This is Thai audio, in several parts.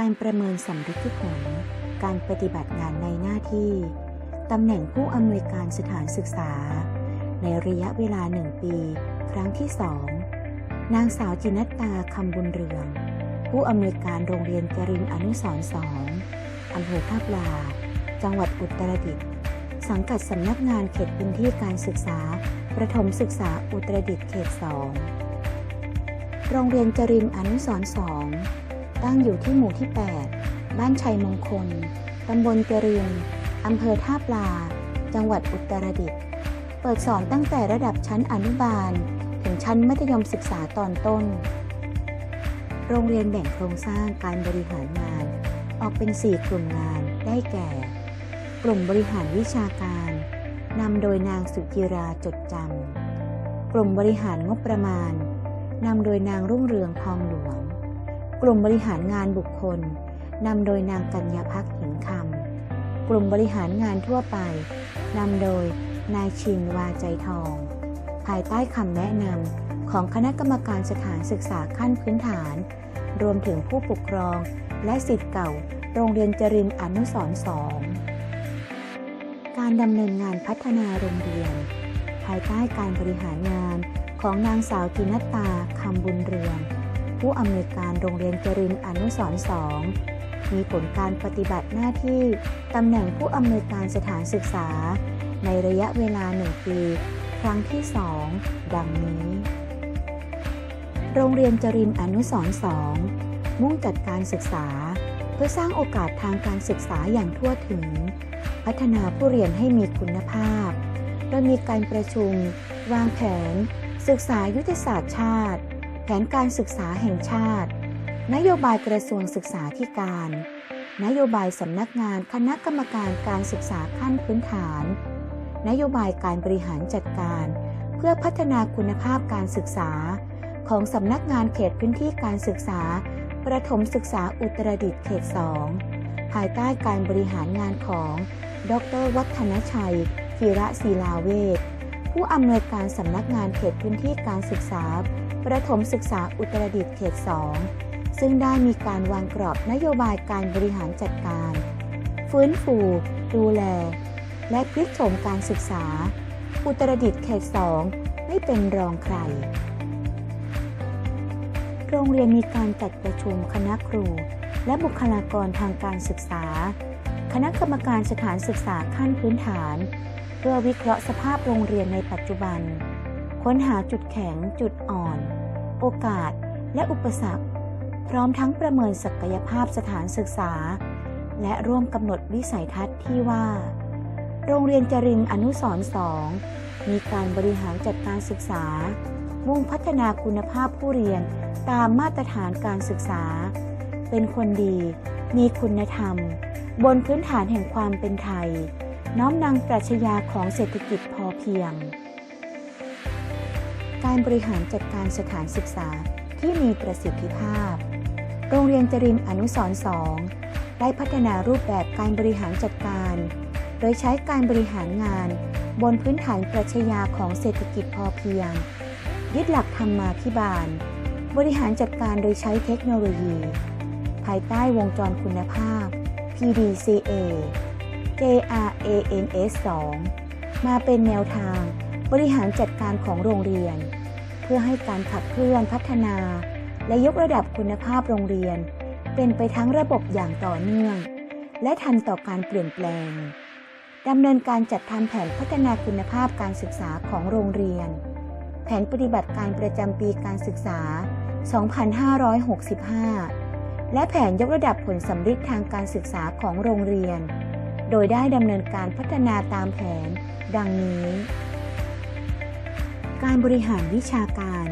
การประเมินสำฤทธิผล การปฏิบัติงานในหน้าที่ ตำแหน่งผู้อำนวยการสถานศึกษา ในระยะเวลาหนึ่งปี ครั้งที่สองนางสาวจินัตตาคำบุญเรือง ผู้อำนวยการโรงเรียนกรินอนุสร์สองอำเภอท่าปลา จังหวัดอุตรดิตถ์สังกัดสำนักงานเขตพื้นที่การศึกษา ประถมศึกษาอุตรดิตถ์เขตสองโรงเรียนจรินอนุสร์สอง ตั้งอยู่ที่หมู่ที่ 8 บ้านชัยมงคล ตำบลจรินอำเภอท่าปลา จังหวัดอุตรดิตถ์ เปิดสอนตั้งแต่ระดับชั้นอนุบาล ถึงชั้นมัธยมศึกษาตอนต้น โรงเรียนแบ่งโครงสร้างการบริหารงาน ออกเป็น 4 กลุ่มงานได้แก่ กลุ่มบริหารวิชาการ นำโดยนางสุจิราจดจำ กลุ่มบริหารงบประมาณ นำโดยนางรุ่งเรืองทองหลวง กลุ่มบริหารงานบุคคลนำโดยนางกัญญาพักหินคำ กลุ่มบริหารงานทั่วไปนำโดยนายชินวาใจทอง ภายใต้คำแนะนำของคณะกรรมการสถานศึกษาขั้นพื้นฐาน รวมถึงผู้ปกครองและสิทธิ์เก่า โรงเรียนจรินอนุสรสองการดำเนินงานพัฒนาโรงเรียน ภายใต้การบริหารงานของนางสาวจินัตตาคำบุญเรือง ผู้อำนวยการโรงเรียนจรินอนุสรณ์สองมีผลการปฏิบัติหน้าที่ตำแหน่งผู้อำนวยการสถานศึกษา ในระยะเวลาหนึ่งปี ครั้งที่สองดังนี้ โรงเรียนจรินอนุสรณ์สองมุ่งจัดการศึกษา เพื่อสร้างโอกาสทางการศึกษาอย่างทั่วถึง พัฒนาผู้เรียนให้มีคุณภาพ โดยมีการประชุม วางแผน ศึกษายุทธศาสตร์ชาติ แผนการศึกษาแห่งชาติ นโยบายกระทรวงศึกษาธิการ นโยบายสำนักงานคณะกรรมการการศึกษาขั้นพื้นฐาน นโยบายการบริหารจัดการ เพื่อพัฒนาคุณภาพการศึกษา ของสำนักงานเขตพื้นที่การศึกษา ประถมศึกษาอุตรดิตถ์เขต 2 ภายใต้การบริหารงานของ ดร วัฒนชัยธีระศิลาเวชผู้อำนวยการสำนักงานเขตพื้นที่การศึกษา ประถมศึกษาอุตรดิตถ์เขต 2 ซึ่งได้มีการวางกรอบนโยบายการบริหารจัดการ ฟื้นฟู ดูแล และพลิกโฉมการศึกษา อุตรดิตถ์เขต 2 ไม่เป็นรองใคร โรงเรียนมีการจัดประชุมคณะครู และบุคลากรทางการศึกษา คณะกรรมการสถานศึกษาขั้นพื้นฐาน เพื่อวิเคราะห์สภาพโรงเรียนในปัจจุบัน ค้นหาจุดแข็ง จุดอ่อน โอกาสและอุปสรรค พร้อมทั้งประเมินศักยภาพสถานศึกษา และร่วมกำหนดวิสัยทัศน์ที่ว่า โรงเรียนจรินอนุสรสองมีการบริหารจัดการศึกษา มุ่งพัฒนาคุณภาพผู้เรียนตามมาตรฐานการศึกษา เป็นคนดี มีคุณธรรม บนพื้นฐานแห่งความเป็นไทย น้อมนำปรัชญาของเศรษฐกิจพอเพียง การบริหารจัดการสถานศึกษาที่มีประสิทธิภาพ โรงเรียนจรินอนุสรสองได้พัฒนารูปแบบการบริหารจัดการ โดยใช้การบริหารงาน บนพื้นฐานปรัชญาของเศรษฐกิจพอเพียง ยึดหลักธรรมาภิบาล บริหารจัดการโดยใช้เทคโนโลยี ภายใต้วงจรคุณภาพ PDCA JRANS 2มาเป็นแนวทาง บริหารจัดการของโรงเรียน เพื่อให้การขับเคลื่อนพัฒนา และยกระดับคุณภาพโรงเรียน เป็นไปทั้งระบบอย่างต่อเนื่อง และทันต่อการเปลี่ยนแปลงดำเนินการจัดทำแผนพัฒนาคุณภาพการศึกษาของโรงเรียน แผนปฏิบัติการประจำปีการศึกษา 2565 และแผนยกระดับผลสำฤทธิ์ทางการศึกษาของโรงเรียน โดยได้ดำเนินการพัฒนาตามแผน ดังนี้ การบริหารวิชาการ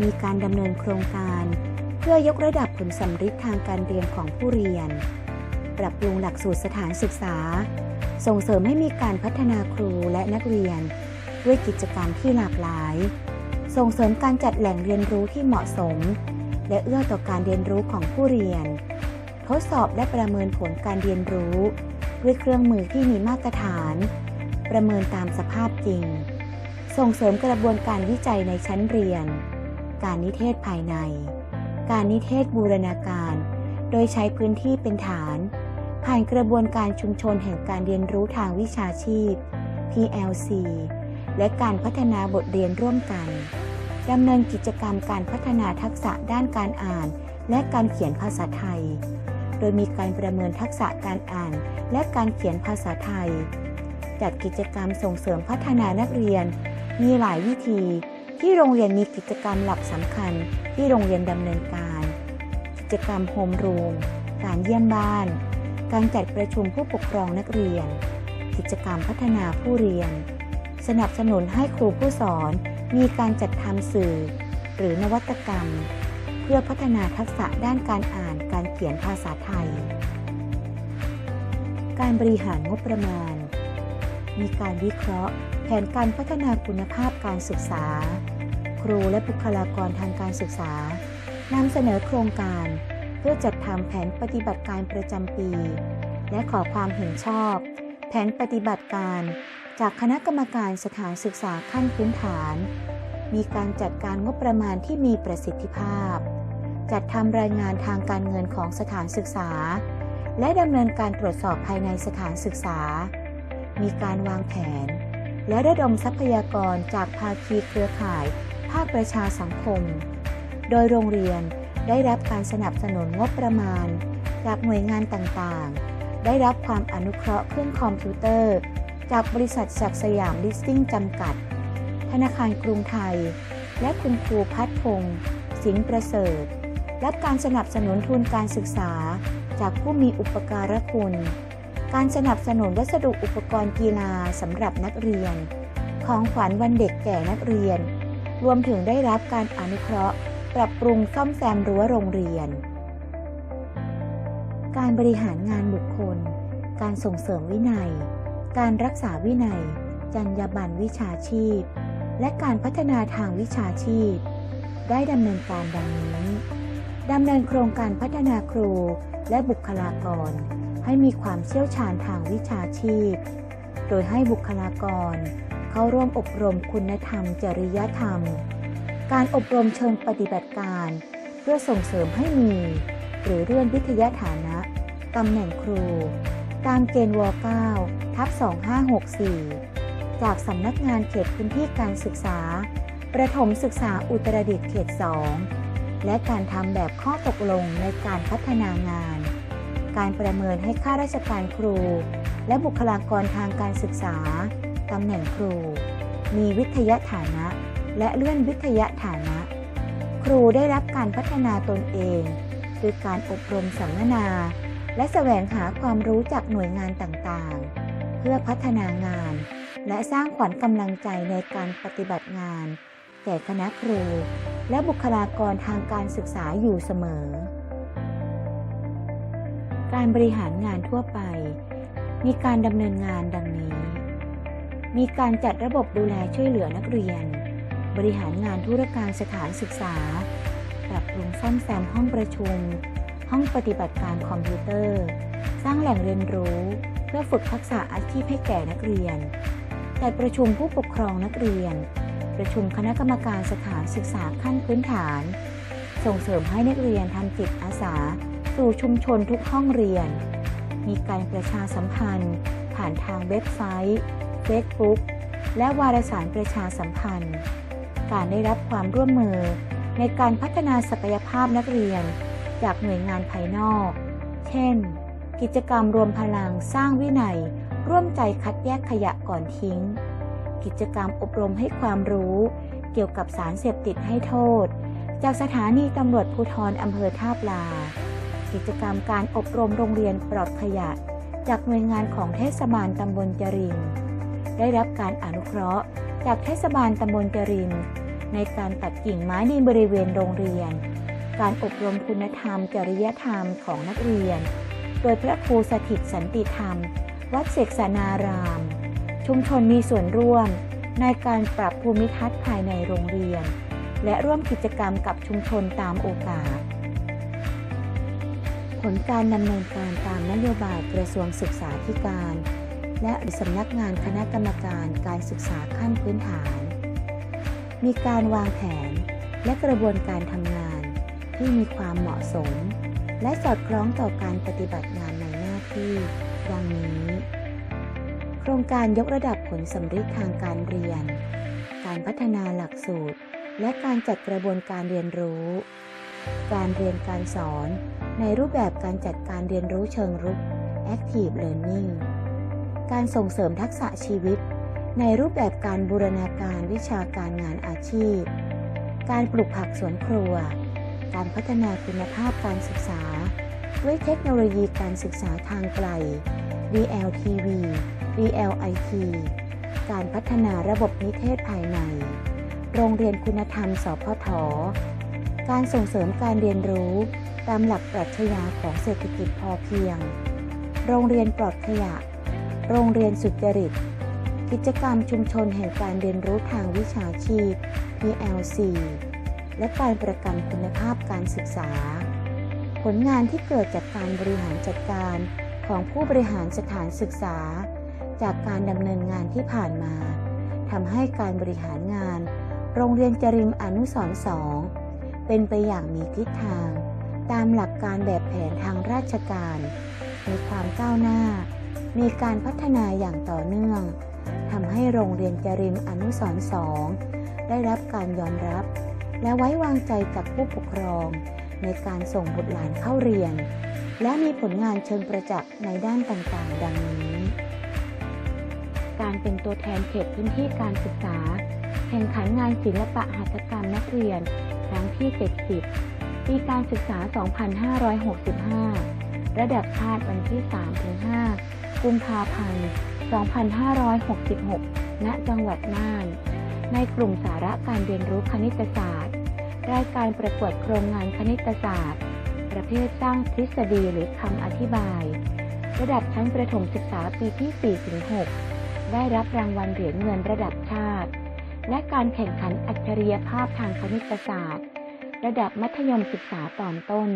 มีการดำเนินโครงการ เพื่อยกระดับผลสำฤทธิ์ทางการเรียนของผู้เรียน ปรับปรุงหลักสูตรสถานศึกษา ส่งเสริมให้มีการพัฒนาครูและนักเรียน ด้วยกิจกรรมที่หลากหลาย ส่งเสริมการจัดแหล่งเรียนรู้ที่เหมาะสม และเอื้อต่อการเรียนรู้ของผู้เรียน ทดสอบและประเมินผลการเรียนรู้ ด้วยเครื่องมือที่มีมาตรฐาน ประเมินตามสภาพจริง ส่งเสริมกระบวนการวิจัยในชั้นเรียน การนิเทศภายใน การนิเทศบูรณาการ โดยใช้พื้นที่เป็นฐาน ผ่านกระบวนการชุมชนแห่งการเรียนรู้ทางวิชาชีพ PLC และการพัฒนาบทเรียนร่วมกันดำเนินกิจกรรมการพัฒนาทักษะด้านการอ่าน และการเขียนภาษาไทย โดยมีการประเมินทักษะการอ่านและการเขียนภาษาไทย จัดกิจกรรมส่งเสริมพัฒนานักเรียน มีหลายวิธีที่โรงเรียนมีกิจกรรมหลักสำคัญที่โรงเรียนดำเนินการ กิจกรรมโฮมรูม การเยี่ยมบ้าน การจัดประชุมผู้ปกครองนักเรียน กิจกรรมพัฒนาผู้เรียน สนับสนุนให้ครูผู้สอน มีการจัดทำสื่อ หรือนวัตกรรม เพื่อพัฒนาทักษะด้านการอ่านการเขียนภาษาไทย การบริหารงบประมาณ มีการวิเคราะห์ แผนการพัฒนาคุณภาพการศึกษา ครูและบุคลากรทางการศึกษานำเสนอโครงการ เพื่อจัดทำแผนปฏิบัติการประจำปี และขอความเห็นชอบ แผนปฏิบัติการ จากคณะกรรมการสถานศึกษาขั้นพื้นฐาน มีการจัดการงบประมาณที่มีประสิทธิภาพ จัดทำรายงานทางการเงินของสถานศึกษา และดำเนินการตรวจสอบภายในสถานศึกษา มีการวางแผน และระดมทรัพยากรจากภาคีเครือข่าย ภาคประชาสังคม โดยโรงเรียนได้รับการสนับสนุนงบประมาณ จากหน่วยงานต่างๆ ได้รับความอนุเคราะห์เครื่องคอมพิวเตอร์ จากบริษัทศักสยามลิสซิ่งจำกัด ธนาคารกรุงไทย และคุณครูพัฒพงศ์สินประเสริฐ รับการสนับสนุนทุนการศึกษาจากผู้มีอุปการะคุณ การสนับสนุนวัสดุอุปกรณ์กีฬาสำหรับนักเรียน ของขวัญวันเด็กแก่นักเรียน รวมถึงได้รับการอนุเคราะห์ ปรับปรุงซ่อมแซมรั้วโรงเรียน การบริหารงานบุคคล การส่งเสริมวินัย การรักษาวินัย จรรยาบรรณวิชาชีพ และการพัฒนาทางวิชาชีพ ได้ดำเนินการดังนี้ดำเนินโครงการพัฒนาครูและบุคลากร ให้มีความเชี่ยวชาญทางวิชาชีพ โดยให้บุคลากร เข้าร่วมอบรมคุณธรรม จริยธรรม การอบรมเชิงปฏิบัติการ เพื่อส่งเสริมให้มี หรือเลื่อนวิทยาฐานะตำแหน่งครู ตามเกณฑ์ว9ทับ2564 จากสำนักงานเขตพื้นที่การศึกษา ประถมศึกษาอุตรดิตถ์เขต 2 และการทำแบบข้อตกลงในการพัฒนางาน การประเมินให้ข้าราชการครู และบุคลากรทางการศึกษา ตำแหน่งครู มีวิทยาฐานะ และเลื่อนวิทยาฐานะ ครูได้รับการพัฒนาตนเองคือการอบรมสัมมนา และแสวงหาความรู้จากหน่วยงานต่างๆ เพื่อพัฒนางาน และสร้างขวัญกำลังใจในการปฏิบัติงาน แก่คณะครู และบุคลากรทางการศึกษาอยู่เสมอ การบริหารงานทั่วไป มีการดำเนินงานดังนี้ มีการจัดระบบดูแลช่วยเหลือนักเรียน บริหารงานธุรการสถานศึกษา ปรับปรุงซ่อมแซมห้องประชุม ห้องปฏิบัติการคอมพิวเตอร์ สร้างแหล่งเรียนรู้ เพื่อฝึกทักษะอาชีพให้แก่นักเรียน จัดประชุมผู้ปกครองนักเรียน ประชุมคณะกรรมการสถานศึกษาขั้นพื้นฐาน ส่งเสริมให้นักเรียนทำจิตอาสา สู่ชุมชนทุกห้องเรียน มีการประชาสัมพันธ์ ผ่านทางเว็บไซต์ Facebook และวารสารประชาสัมพันธ์ การได้รับความร่วมมือในการพัฒนาศักยภาพนักเรียน จากหน่วยงานภายนอก เช่น กิจกรรมรวมพลังสร้างวินัย ร่วมใจคัดแยกขยะก่อนทิ้ง กิจกรรมอบรมให้ความรู้ เกี่ยวกับสารเสพติดให้โทษ จากสถานีตำรวจภูธรอำเภอท่าปลา กิจกรรมการอบรมโรงเรียนปลอดขยะ จากหน่วยงานของเทศบาลตำบลจริงได้รับการอนุเคราะห์ จากเทศบาลตำบลจรินในการตัดกิ่งไม้ในบริเวณโรงเรียน การอบรมคุณธรรม จริยธรรมของนักเรียน โดยพระครูสถิตสันติธรรม วัดเสกสนาราม ชุมชนมีส่วนร่วม ในการปรับภูมิทัศน์ภายในโรงเรียน และร่วมกิจกรรมกับชุมชนตามโอกาส ผลการดำเนินการตามนโยบายกระทรวงศึกษาธิการ และสำนักงานคณะกรรมการการศึกษาขั้นพื้นฐาน มีการวางแผนและกระบวนการทำงานที่มีความเหมาะสม และสอดคล้องต่อการปฏิบัติงานในหน้าที่ ดังนี้ โครงการยกระดับผลสำฤทธิ์ทางการเรียน การพัฒนาหลักสูตร และการจัดกระบวนการเรียนรู้ การเรียนการสอน ในรูปแบบการจัดการเรียนรู้เชิงรุก Active Learning การส่งเสริมทักษะชีวิต ในรูปแบบการบูรณาการวิชาการงานอาชีพ การปลูกผักสวนครัว การพัฒนาคุณภาพการศึกษา ด้วยเทคโนโลยีการศึกษาทางไกล VLTV VLIT การพัฒนาระบบนิเทศภายใน โรงเรียนคุณธรรม สพท การส่งเสริมการเรียนรู้ ตามหลักปรัชญาของเศรษฐกิจพอเพียง โรงเรียนปลอดขยะ โรงเรียนสุจริต กิจกรรมชุมชนแห่งการเรียนรู้ทางวิชาชีพ PLC และการประกันคุณภาพการศึกษา ผลงานที่เกิดจากการบริหารจัดการของผู้บริหารสถานศึกษา จากการดำเนินงานที่ผ่านมาทำให้การบริหารงาน โรงเรียนจริมอนุสรสองเป็นไปอย่างมีทิศทาง ตามหลักการแบบแผนทางราชการ มีความก้าวหน้า มีการพัฒนาอย่างต่อเนื่องทำให้โรงเรียนจริมอนุสรสองได้รับการยอมรับ และไว้วางใจจากผู้ปกครอง ในการส่งบุตรหลานเข้าเรียน และมีผลงานเชิงประจักษ์ในด้านต่างๆ ดังนี้ การเป็นตัวแทนเขตพื้นที่การศึกษา แข่งขันงานศิลปะหัตถกรรมนักเรียน ครั้งที่ 70 ปีการศึกษา 2565 ระดับชาติวันที่ 3-5 กุมภาพันธ์ 2566 ณ จังหวัดน่าน ในกลุ่มสาระการเรียนรู้คณิตศาสตร์ รายการประกวดโครงงานคณิตศาสตร์ ประเภทสร้างทฤษฎีหรือคำอธิบาย ระดับชั้นประถมศึกษาปีที่ 4-6 ได้รับรางวัลเหรียญเงินระดับชาติ และการแข่งขันอัจฉริยภาพทางคณิตศาสตร์ ระดับมัธยมศึกษาตอนต้น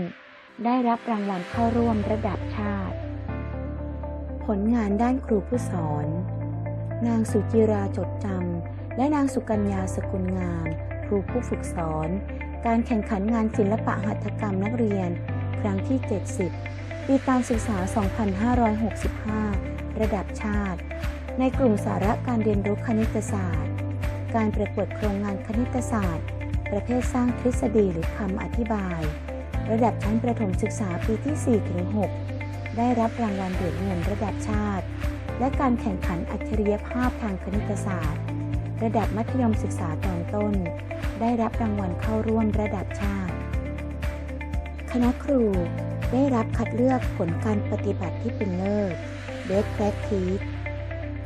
ได้รับรางวัลเข้าร่วมระดับชาติ ผลงานด้านครูผู้สอน นางสุจิราจดจำและนางสุกัญญาสกุลงาม ครูผู้ฝึกสอน การแข่งขันงานศิลปะหัตถกรรมนักเรียน ครั้งที่ 70 ปีการศึกษา 2565 ระดับชาติ ในกลุ่มสาระการเรียนรู้คณิตศาสตร์ การประกวดโครงงานคณิตศาสตร์ ประเภทสร้างทฤษฎีหรือคำอธิบาย ระดับชั้นประถมศึกษาปีที่ 4-6 ได้รับรางวัลเหรียญเงินระดับชาติ และการแข่งขันอัจฉริยภาพทางคณิตศาสตร์ ระดับมัธยมศึกษาตอนต้น ได้รับรางวัลเข้าร่วมระดับชาติ คณะครูได้รับคัดเลือกผลการปฏิบัติที่เป็นเลิศ Best Practice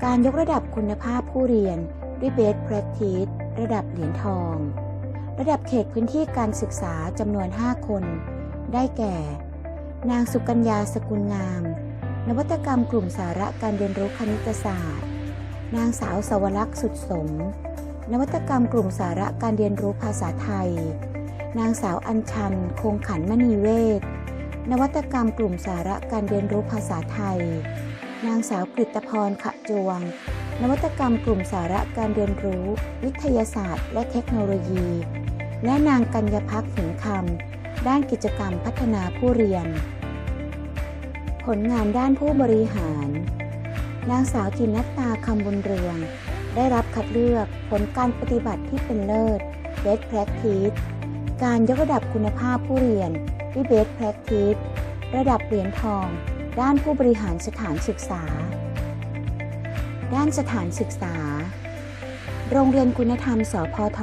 การยกระดับคุณภาพผู้เรียนด้วย Best Practice ระดับเหรียญทอง ระดับเขตพื้นที่การศึกษาจำนวน 5 คน ได้แก่ นางสุกัญญาสกุลงาม นวัตกรรมกลุ่มสาระการเรียนรู้คณิตศาสตร์ นางสาวสวรักษ์สุดสม นวัตกรรมกลุ่มสาระการเรียนรู้ภาษาไทย นางสาวอัญชัน คงขันมณีเวศนวัตกรรมกลุ่มสาระการเรียนรู้ภาษาไทย นางสาวกฤตพรขะจวง นวัตกรรมกลุ่มสาระการเรียนรู้ วิทยาศาสตร์ และเทคโนโลยี และนางกัญญพักหินคำด้านกิจกรรมพัฒนาผู้เรียน ผลงานด้านผู้บริหาร นางสาวจินนัตตาคำบุญเรือง ได้รับคัดเลือกผลการปฏิบัติที่เป็นเลิศ Best Practice การยกระดับคุณภาพผู้เรียนที่ Best Practice ระดับเหรียญทอง ด้านผู้บริหารสถานศึกษา ด้านสถานศึกษา โรงเรียนคุณธรรมสพท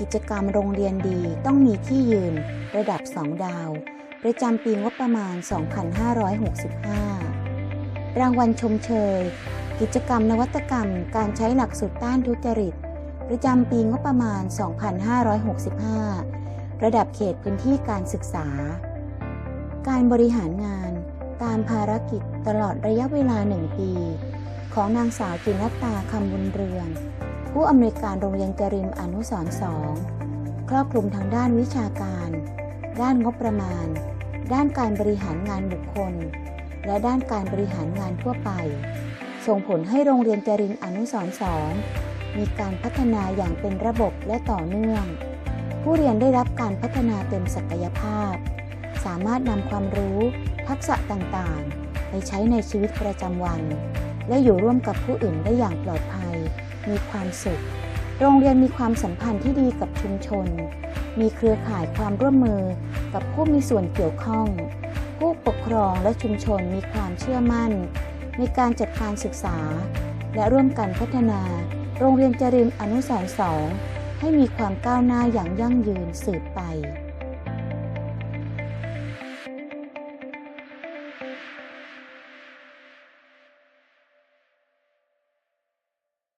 กิจกรรมโรงเรียนดีต้องมีที่ยืน ระดับ 2 ดาว ประจำปีงบประมาณ 2565 รางวัลชมเชย กิจกรรมนวัตกรรม การใช้หลักสูตรต้านทุจริต ประจำปีงบประมาณ 2565 ระดับเขตพื้นที่การศึกษา การบริหารงาน ตามภารกิจตลอดระยะเวลาหนึ่งปี ของนางสาวจินนัตตาคำบุญเรือง ผู้อำนวยการโรงเรียนจริมอนุสรสองครอบคลุมทางด้านวิชาการ ด้านงบประมาณ ด้านการบริหารงานบุคคล และด้านการบริหารงานทั่วไป ส่งผลให้โรงเรียนจรินอนุสรสองมีการพัฒนาอย่างเป็นระบบและต่อเนื่อง ผู้เรียนได้รับการพัฒนาเต็มศักยภาพ สามารถนำความรู้ ทักษะต่างๆ ไปใช้ในชีวิตประจำวัน และอยู่ร่วมกับผู้อื่นได้อย่างปลอดภัย มีความสุข โรงเรียนมีความสัมพันธ์ที่ดีกับชุมชน มีเครือข่ายความร่วมมือกับผู้มีส่วนเกี่ยวข้อง ผู้ปกครองและชุมชนมีความเชื่อมั่น ในการจัดการศึกษา และร่วมกันพัฒนา โรงเรียนจรินอนุสรณ์สองให้มีความก้าวหน้าอย่างยั่งยืนสืบไป